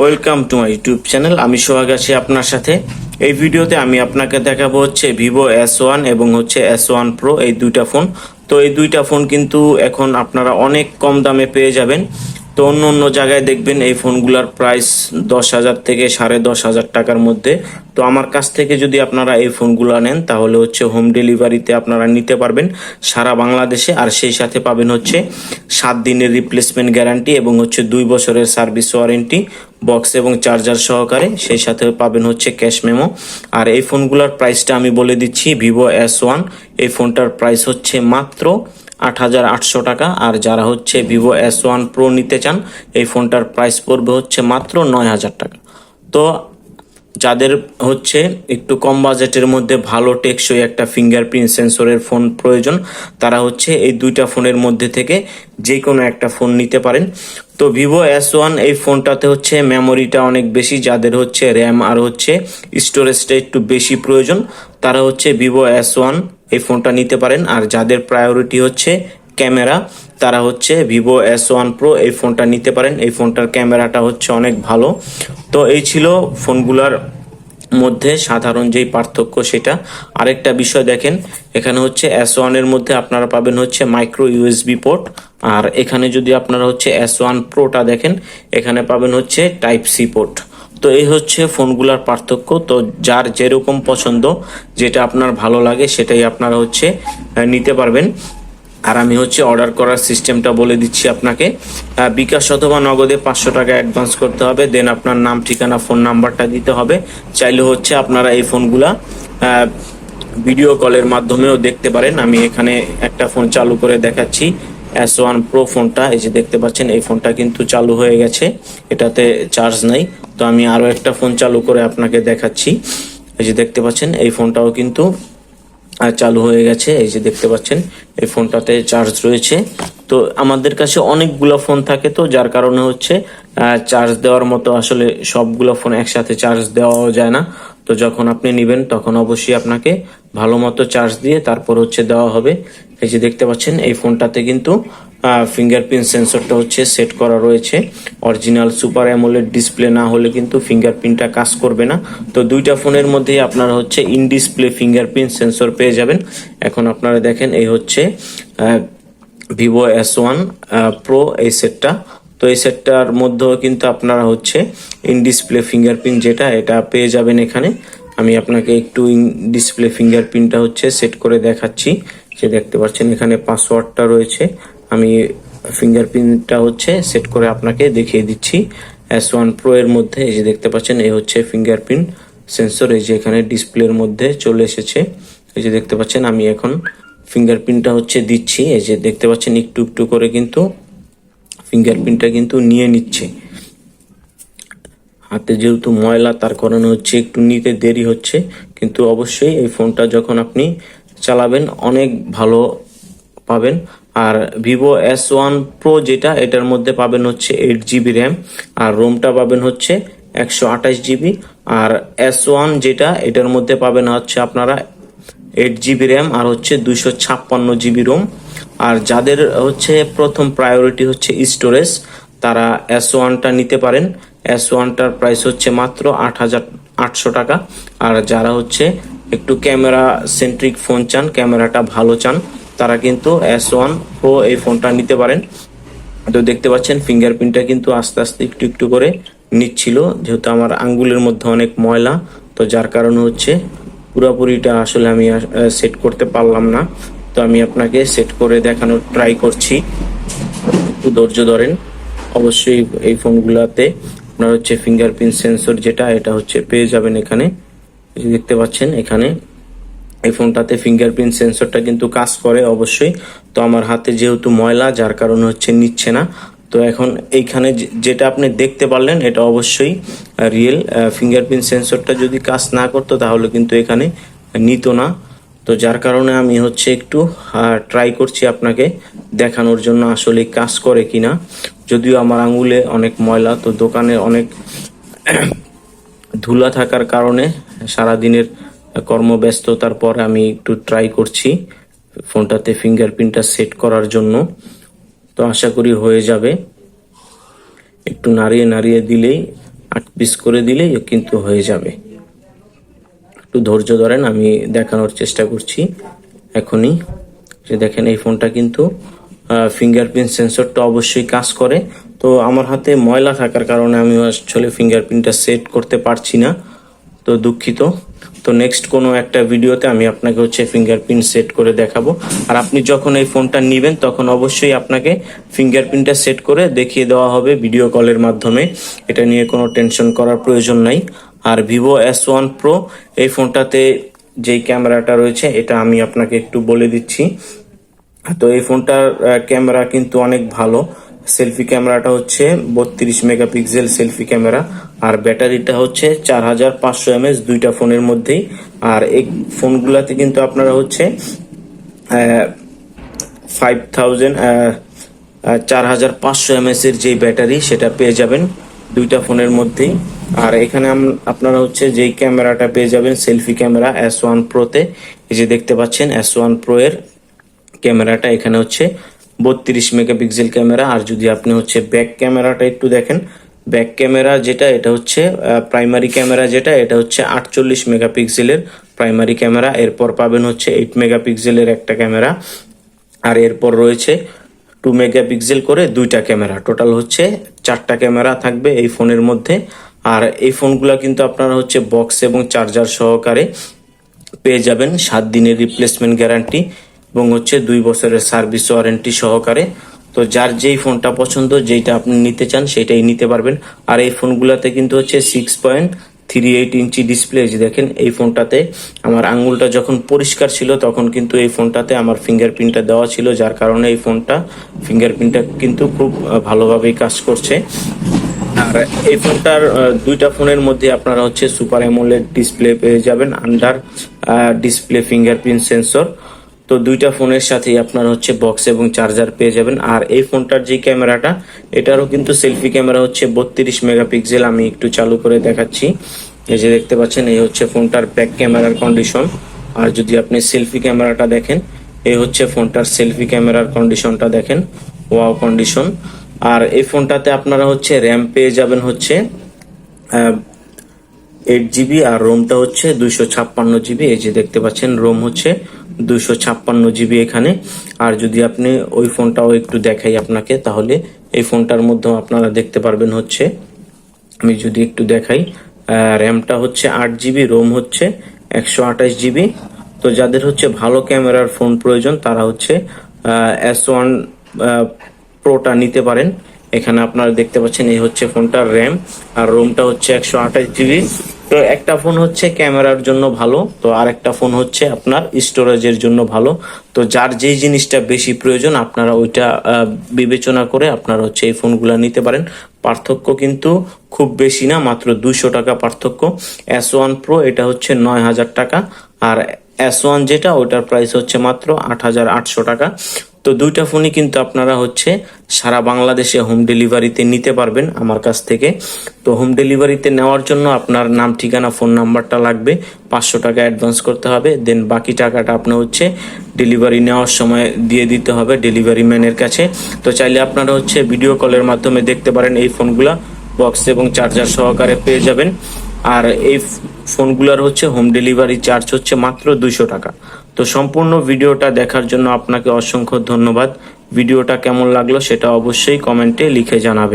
Welcome to my YouTube channel আমি সোহাগ আছি আপনার সাথে। এই ভিডিওতে আমি আপনাকে দেখাবো হচ্ছে ভিভো এস ওয়ান এবং হচ্ছে এস ওয়ান প্রো এই দুইটা ফোন তো এই দুইটা ফোন কিন্তু এখন আপনারা অনেক কম দামে পেয়ে যাবেন। তো অন্য অন্য জায়গায় দেখবেন এই ফোনগুলোর প্রাইস দশ হাজার থেকে সাড়ে দশ হাজার টাকার মধ্যে। তো আমার কাছ থেকে যদি আপনারা এই ফোনগুলো নেন, তাহলে হচ্ছে হোম ডেলিভারিতে আপনারা নিতে পারবেন সারা বাংলাদেশে। আর সেই সাথে পাবেন হচ্ছে সাত দিনের রিপ্লেসমেন্ট গ্যারান্টি এবং হচ্ছে দুই বছরের সার্ভিস ওয়ারেন্টি বক্স এবং চার্জার সহকারে, সেই সাথে পাবেন হচ্ছে ক্যাশ মেমো আর এই ফোনগুলোর প্রাইসটা আমি বলে দিচ্ছি ভিভো এস ওয়ান এই ফোনটার প্রাইস হচ্ছে মাত্র আট হাজার আটশো টাকা। আর যারা হচ্ছে ভিভো এস ওয়ান প্রো নিতে চান, এই ফোনটার প্রাইস পড়বে হচ্ছে মাত্র নয় হাজার টাকা। তো যাদের হচ্ছে একটু কম বাজেটের মধ্যে ভালো টেকসই একটা ফিঙ্গারপ্রিন্ট সেন্সরের ফোন প্রয়োজন, তারা হচ্ছে এই দুইটা ফোনের মধ্যে থেকে যে কোনো একটা ফোন নিতে পারেন। তো ভিভো এস ওয়ান এই ফোনটাতে হচ্ছে মেমোরিটা অনেক বেশি, যাদের হচ্ছে র্যাম আর হচ্ছে স্টোরেজটা একটু বেশি প্রয়োজন, তারা হচ্ছে ভিভো এস ওয়ান এই ফোনটা নিতে পারেন। আর যাদের প্রায়োরিটি হচ্ছে ক্যামেরা, তারা হচ্ছে ভিভো এস ওয়ান প্রো এই ফোনটা নিতে পারেন। এই ফোনটার ক্যামেরাটা হচ্ছে অনেক ভালো। তো এই ছিল ফোনগুলার মধ্যে সাধারণ যেই পার্থক্য সেটা। আরেকটা বিষয় দেখেন, এখানে হচ্ছে এস ওয়ানের মধ্যে আপনারা পাবেন হচ্ছে মাইক্রো ইউএসবি পোর্ট। আর এখানে যদি আপনারা হচ্ছে এস ওয়ান প্রোটা দেখেন, এখানে পাবেন হচ্ছে টাইপ সি পোর্ট। তো এই হচ্ছে ফোনগুলার পার্থক্য। তো যার যেরকম পছন্দ, যেটা আপনার ভালো লাগে, সেটাই আপনারা হচ্ছে নিতে পারবেন। আর আমি হচ্ছে অর্ডার করার সিস্টেমটা বলে দিচ্ছি আপনাকে। বিকাশ অথবা নগদে পাঁচশো টাকা অ্যাডভান্স করতে হবে দেন আপনার নাম, ঠিকানা ফোন নাম্বারটা দিতে হবে। চাইলে হচ্ছে আপনারা এই ফোনগুলা ভিডিও কলের মাধ্যমেও দেখতে পারেন। আমি এখানে একটা ফোন চালু করে দেখাচ্ছি এস ওয়ান প্রো ফোনটা এই যে দেখতে পাচ্ছেন, এই ফোনটা কিন্তু চালু হয়ে গেছে, এটাতে চার্জ নাই। তো আমি আরও একটা ফোন চালু করে আপনাকে দেখাচ্ছি। এই যে দেখতে পাচ্ছেন, এই ফোনটাও কিন্তু চালু হয়ে গেছে, এই যে দেখতে পাচ্ছেন, এই ফোনটাতে চার্জ রয়েছে। তো আমাদের কাছে অনেকগুলো ফোন থাকে তো, যার কারণে হচ্ছে চার্জ দেওয়ার মতো আসলে সবগুলো ফোন একসাথে চার্জ দেওয়াও যায় না। তো যখন আপনি নেবেন, তখন অবশ্যই আপনাকে ভালো মতো চার্জ দিয়ে তারপর হচ্ছে দেওয়া হবে। এই যে দেখতে পাচ্ছেন, এই ফোনটাতে কিন্তু ফিঙ্গারপ্রিন্ট সেন্সরটা হচ্ছে সেট করা রয়েছে। অরিজিনাল সুপার অ্যামোলেড ডিসপ্লে না হলে কিন্তু ফিঙ্গারপ্রিন্টটা কাজ করবে না। তো দুইটা ফোনের মধ্যেই আপনারা হচ্ছে ইন ডিসপ্লে ফিঙ্গারপ্রিন্ট সেন্সর পেয়ে যাবেন। এখন আপনারা দেখেন, এই হচ্ছে ভিভো এস ওয়ান প্রো এই সেটটা তো এই সেটটার মধ্যেও কিন্তু আপনারা হচ্ছে ইন ডিসপ্লে ফিঙ্গারপ্রিন্ট যেটা, এটা পেয়ে যাবেন এখানে। আমি আপনাকে একটু ইন ডিসপ্লে ফিঙ্গারপ্রিন্টটা হচ্ছে সেট করে দেখাচ্ছি। যে দেখতে পাচ্ছেন, এখানে পাসওয়ার্ডটা রয়েছে। আমি ফিঙ্গারপ্রিন্টটা হচ্ছে সেট করে আপনাকে দেখিয়ে দিচ্ছি। এস ওয়ান প্রো এর মধ্যে এই যে দেখতে পাচ্ছেন, এই হচ্ছে ফিঙ্গারপ্রিন্ট সেন্সর এই যে এখানে ডিসপ্লের মধ্যে চলে এসেছে। এই যে দেখতে পাচ্ছেন, আমি এখন ফিঙ্গারপ্রিন্টটা হচ্ছে দিচ্ছি। এই যে দেখতে পাচ্ছেন, একটু একটু করে কিন্তু ফিঙ্গারপ্রিন্টটা কিন্তু নিয়ে নিচ্ছে। হাতে যেহেতু ময়লা, তার কারণে হচ্ছে একটু নিতে দেরি হচ্ছে। কিন্তু অবশ্যই এই ফোনটা যখন আপনি চালাবেন, অনেক ভালো পাবেন। আর ভিভো এস ওয়ান প্রো যেটা, এটার মধ্যে পাবেন হচ্ছে এইট জিবি র্যাম আর রোমটা পাবেন হচ্ছে একশো আঠাশ জিবি আর এস ওয়ান যেটা, এটার মধ্যে পাবেন হচ্ছে আপনারা এইট জিবি র্যাম আর হচ্ছে দুইশো ছাপ্পান্ন জিবি রোম আর যাদের হচ্ছে প্রথম প্রায়োরিটি হচ্ছে স্টোরেজ তারা এস ওয়ানটা নিতে পারেন। এস ওয়ানটার প্রাইস হচ্ছে মাত্র আট হাজার আটশো টাকা, আর যারা হচ্ছে একটু ক্যামেরা সেন্ট্রিক ফোন চান ক্যামেরাটা ভালো চান তারা কিন্তু এস ওয়ান প্রো এই ফোনটা নিতে পারেন। তো দেখতে পাচ্ছেন ফিঙ্গারপ্রিন্টটা কিন্তু আস্তে আস্তে একটু একটু করে নিচ্ছিল। যেহেতু আমার আঙ্গুলের মধ্যে অনেক ময়লা, তো যার কারণে হচ্ছে পুরোপুরিটা আসলে আমি সেট করতে পারলাম না। তো আমি আপনাকে সেট করে দেখানোর ট্রাই করছি। একটু ধৈর্য ধরেন। অবশ্যই এই ফোনগুলোতে আপনার হচ্ছে ফিঙ্গারপ্রিন্ট সেন্সর যেটা, এটা হচ্ছে পেয়ে যাবেন এখানে। দেখতে পাচ্ছেন, এখানে এই ফোনটাতে ফিঙ্গারপ্রিন্ট সেন্সরটা কিন্তু কাজ করে অবশ্যই। তো আমার হাতে যেহেতু ময়লা, যার কারণে হচ্ছে নিচ্ছে না। তো এখন এইখানে যেটা আপনি দেখতে পারলেন, এটা অবশ্যই রিয়েল ফিঙ্গারপ্রিন্ট সেন্সরটা যদি কাজ না করতো, তাহলে কিন্তু এখানে নিত না। তো যার কারণে আমি হচ্ছে একটু ট্রাই করছি আপনাকে দেখানোর জন্য আসলে কাজ করে কি না যদিও আমার আঙুলে অনেক ময়লা, তো দোকানে অনেক ধুলা থাকার কারণে সারাদিনের কর্মব্যস্ততার পর আমি একটু ট্রাই করছি ফোনটাতে ফিঙ্গারপ্রিন্টটা সেট করার জন্য। তো আশা করি হয়ে যাবে। একটু নাড়িয়ে নাড়িয়ে দিলেই, আট পিস করে দিলেই কিন্তু হয়ে যাবে। একটু ধৈর্য ধরেন, আমি দেখানোর চেষ্টা করছি এখনই। যে দেখেন, এই ফোনটা কিন্তু ফিঙ্গারপ্রিন্ট সেন্সরটা অবশ্যই কাজ করে। তো আমার হাতে ময়লা থাকার কারণে আমি আসলে ফিঙ্গারপ্রিন্টটা সেট করতে পারছি না। তো দুঃখিত। তো নেক্সট কোনো একটা ভিডিওতে আমি আপনাকে হচ্ছে ফিঙ্গারপ্রিন্ট সেট করে দেখাবো। আর আপনি যখন এই ফোনটা নেবেন, তখন অবশ্যই আপনাকে ফিঙ্গারপ্রিন্টটা সেট করে দেখিয়ে দেওয়া হবে ভিডিও কলের মাধ্যমে। এটা নিয়ে কোনো টেনশন করার প্রয়োজন নাই। আর ভিভো এস ওয়ান প্রো এই ফোনটাতে যেই ক্যামেরাটা রয়েছে, এটা আমি আপনাকে একটু বলে দিচ্ছি। তো এই ফোনটার ক্যামেরা কিন্তু অনেক ভালো। সেলফি ক্যামেরাটা হচ্ছে বত্রিশ মেগাপিক্সেল সেলফি ক্যামেরা, আর ব্যাটারিটা হচ্ছে চার হাজার পাঁচশো এমএস দুইটা ফোনের মধ্যেই। আর এই ফোনগুলাতে কিন্তু আপনারা হচ্ছে ফাইভ থাউজেন্ড চার হাজার পাঁচশো এমএস এর যে ব্যাটারি, সেটা পেয়ে যাবেন দুইটা ফোনের মধ্যেই। আর এখানে আপনারা হচ্ছে যেই ক্যামেরাটা পেয়ে যাবেন, সেলফি ক্যামেরা এস ওয়ান প্রোতে এই যে দেখতে পাচ্ছেন এস ওয়ান প্রো এর ক্যামেরাটা এখানে হচ্ছে বত্রিশ মেগাপিক্সেল ক্যামেরা, আর যদি আপনি হচ্ছে ব্যাক ক্যামেরাটা একটু দেখেন ব্যাক ক্যামেরা যেটা, এটা হচ্ছে প্রাইমারি ক্যামেরা যেটা, এটা হচ্ছে আটচল্লিশ মেগাপিক্সেলের প্রাইমারি ক্যামেরা, এরপর পাবেন হচ্ছে এইট মেগাপিক্সেলের একটা ক্যামেরা, আর এরপর রয়েছে টু মেগাপিক্সেল করে দুইটা ক্যামেরা। টোটাল হচ্ছে চারটা ক্যামেরা থাকবে এই ফোনের মধ্যে, আর এই ফোনগুলো কিন্তু আপনারা হচ্ছে বক্স এবং চার্জার সহকারে পেয়ে যাবেন, সাত দিনের রিপ্লেসমেন্ট গ্যারান্টি এবং হচ্ছে দুই বছরের সার্ভিস ওয়ারেন্টি সহকারে। তো যার যেই ফোনটা পছন্দ যেটা আপনি নিতে চান, সেটাই নিতে পারবেন। আর এই ফোনগুলোতে কিন্তু হচ্ছে six point three eight inch display যে দেখেন, এই ফোনটাতে আমার আঙ্গুলটা যখন পরিষ্কার ছিল, তখন কিন্তু এই ফোনটাতে আমার ফিঙ্গারপ্রিন্টটা দেওয়া ছিল, যার কারণে এই ফোনটা ফিঙ্গারপ্রিন্টটা কিন্তু খুব ভালোভাবেই কাজ করছে। আর এই ফোনটার দুইটা ফোনের মধ্যে আপনারা হচ্ছে সুপার অ্যামোলেড ডিসপ্লে পেয়ে যাবেন আন্ডার ডিসপ্লে ফিঙ্গারপ্রিন্ট সেন্সর তো দুইটা ফোনের সাথেই আপনার হচ্ছে বক্স এবং চার্জার পেয়ে যাবেন। আর এই ফোনটার যে ক্যামেরাটা, এটারও কিন্তু সেলফি ক্যামেরা হচ্ছে বত্রিশ মেগাপিক্সেল আমি একটু চালু করে দেখাচ্ছি। এই যে দেখতে পাচ্ছেন, এই হচ্ছে ফোনটার ব্যাক ক্যামেরার কন্ডিশন আর যদি আপনি সেলফি ক্যামেরাটা দেখেন, এই হচ্ছে ফোনটার সেলফি ক্যামেরার কন্ডিশনটা দেখেন। ওয়াও কন্ডিশন আর এই ফোনটাতে আপনারা হচ্ছে র্যাম পেয়ে যাবেন হচ্ছে এইট জিবি আর রোমটা হচ্ছে দুইশো ছাপ্পান্ন জিবি এই যে দেখতে পাচ্ছেন রোম হচ্ছে দুইশো ছাপ্পান্ন জিবি এখানে। আর যদি আপনি ওই ফোনটাও একটু দেখাই আপনাকে, তাহলে এই ফোনটার মধ্যে আপনারা দেখতে পারবেন হচ্ছে, আমি যদি একটু দেখাই র্যামটা হচ্ছে আট জিবি, রোম হচ্ছে একশো আঠাশ জিবি। তো যাদের হচ্ছে ভালো ক্যামেরার ফোন প্রয়োজন, তারা হচ্ছে এস ওয়ান প্রোটা নিতে পারেন। এখানে আপনারা দেখতে পাচ্ছেন, এই হচ্ছে ফোনটার র্যাম, আর রোমটা হচ্ছে একশো আঠাশ জিবি। তো একটা ফোন হচ্ছে ক্যামেরার জন্য ভালো, তো আর একটা ফোন হচ্ছে আপনার স্টোরেজের জন্য ভালো। তো যার যেই জিনিসটা বেশি প্রয়োজন, আপনারা ওইটা বিবেচনা করে আপনারা হচ্ছে এই ফোনগুলো নিতে পারেন। পার্থক্য কিন্তু খুব বেশি না, মাত্র দুইশো টাকা পার্থক্য। এস ওয়ান প্রো এটা হচ্ছে নয় হাজার টাকা, আর এস ওয়ান যেটা, ওটার প্রাইস হচ্ছে মাত্র আট হাজার আটশো টাকা। তো দুইটা ফোনই কিন্তু আপনারা হচ্ছে সারা বাংলাদেশে হোম ডেলিভারিতে নিতে পারবেন আমার কাছ থেকে। তো হোম ডেলিভারিতে নেওয়ার জন্য আপনার নাম, ঠিকানা ফোন নাম্বারটা লাগবে। পাঁচশো টাকা অ্যাডভান্স করতে হবে। দেন বাকি টাকাটা আপনার হচ্ছে ডেলিভারি নেওয়ার সময় দিয়ে দিতে হবে ডেলিভারি ম্যানের কাছে। তো চাইলে আপনারা হচ্ছে ভিডিও কলের মাধ্যমে দেখতে পারেন এই ফোনগুলা বক্স এবং চার্জার সহকারে পেয়ে যাবেন। আর এই ফোনগুলোর হচ্ছে হোম ডেলিভারি চার্জ হচ্ছে মাত্র দুইশো টাকা। তো সম্পূর্ণ ভিডিওটা দেখার জন্য আপনাকে অসংখ্য ধন্যবাদ। ভিডিওটা কেমন লাগল সেটা অবশ্যই কমেন্টে লিখে জানাবেন।